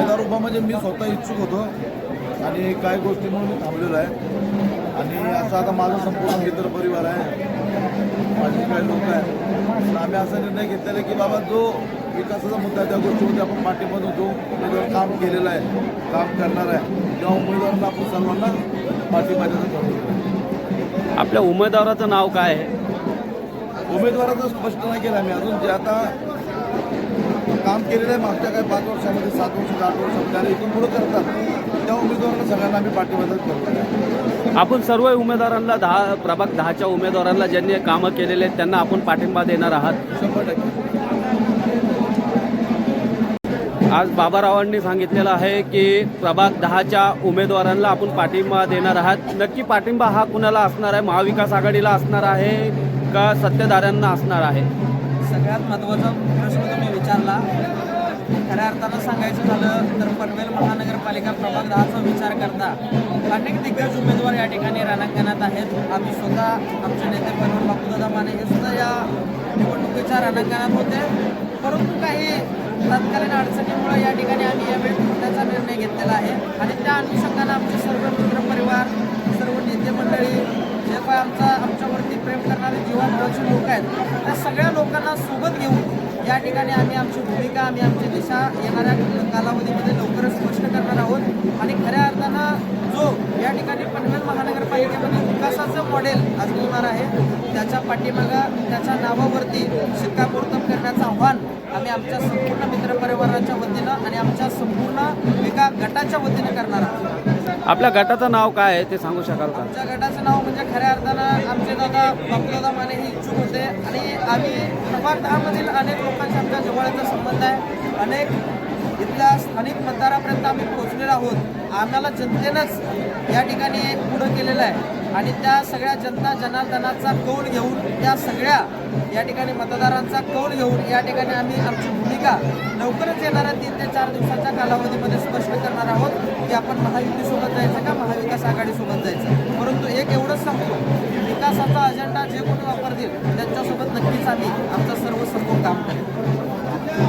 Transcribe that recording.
उमेदवार उभा म्हणजे मी स्वतः इच्छुक होतो आणि काही गोष्टीमुळे मी थांबलेलो आहे. आणि असं आता माझा संपूर्ण मित्र परिवार आहे. माझे काही लोक आहेत. तर आम्ही असा निर्णय घेतलेला आहे की बाबा जो विकासाचा मुद्दा आहे त्या गोष्टीमध्ये आपण पाठीमधून जो उमेदवार काम केलेलं आहे काम करणार आहे. त्या उमेदवारांना आपण सर्वांना पाठिंबा द्यायचं ठरवलं आपल्या उमेदवाराचं नाव काय आहे? उमेदवाराचं स्पष्ट नाही केलं आम्ही अजून. जे आता केलेलं आहे. मागच्या काही पाच वर्षामध्ये सात वर्ष आठ वर्षामध्ये आणि इथून पुढं करतात. त्या उमेदवारांना सगळ्यांना आम्ही पाठिंबा करतो आपण सर्व उमेदवारांना दहा प्रभाग दहाच्या उमेदवारांना ज्यांनी कामं केलेले आहेत त्यांना आपण पाठिंबा देणार आहात. शंभर टक्के. आज बाबारावांनी सांगितलेलं आहे की प्रभाग दहाच्या उमेदवारांना आपण पाठिंबा देणार आहात. नक्की पाठिंबा हा कुणाला असणार आहे? महाविकास आघाडीला असणार आहे का सत्तेधाऱ्यांना असणार आहे? सगळ्यात महत्त्वाचा प्रश्न तुम्ही विचारला. खऱ्या अर्थानं सांगायचं झालं तर पनवेल महानगरपालिका प्रभाग दहाचा विचार करता. अनेक दिग्गज उमेदवार या ठिकाणी रणांगणात आहेत. आम्ही स्वतः आमचे नेते पनवेल बापूदादा माने हे सुद्धा या निवडणुकीच्या रणांगणात होते. परंतु काही तत्कालीन अडचणीमुळे या ठिकाणी आम्ही यावेळी थांबण्याचा निर्णय घेतलेला आहे. आणि त्या अनुषंगानं आमचे सर्व मित्रपरिवार सर्व नेते मंडळी जे काय आमचा आमच्यावरती प्रेम करणारे जीवाभावाचे लोक आहेत सगळ्या लोकांना सोबत घेऊन या ठिकाणी आम्ही आमची भूमिका आम्ही आमची दिशा येणाऱ्या कालावधीमध्ये लवकरच स्पष्ट करणार आहोत. आणि खऱ्या अर्थानं जो या ठिकाणी पनवेल महानगरपालिकेमध्ये विकासाचं मॉडेल आज होणार आहे त्याच्या पाठीमागा त्याच्या नावावरती शिक्कामोर्तब करण्याचं आव्हान आम्ही आमच्या संपूर्ण मित्रपरिवाराच्या वतीनं आणि आमच्या संपूर्ण एका गटाच्या वतीनं करणार आहोत. आपल्या गटाचं नाव काय आहे ते सांगू शकाल का? आमच्या गटाचं नाव म्हणजे खऱ्या अर्थानं आमचे दादा बापूदादा माने हे इच्छुक होते आणि आम्ही प्रभाग अनेक लोकांशी आमच्या जवळचा संबंध आहे. अनेक इथल्या स्थानिक मतदारापर्यंत आम्ही पोहोचलेलो आहोत. आम्हाला जनतेनंच या ठिकाणी पुढं केलेलं आहे. आणि त्या सगळ्या जनता जनार्दनाचा कौल घेऊन त्या सगळ्या या ठिकाणी मतदारांचा कौल घेऊन या ठिकाणी आम्ही आमची भूमिका लवकरच येणाऱ्या तीन ते चार दिवसाच्या कालावधीमध्ये स्पष्ट करणार आहोत की आपण महायुतीसोबत जायचं का महाविकास आघाडीसोबत जायचं? परंतु एक एवढंच सांगतो की विकासाचा अजेंडा जे कोणी वापरतील त्यांच्यासोबत नक्कीच आम्ही आमचं सर्व समोर काम करेल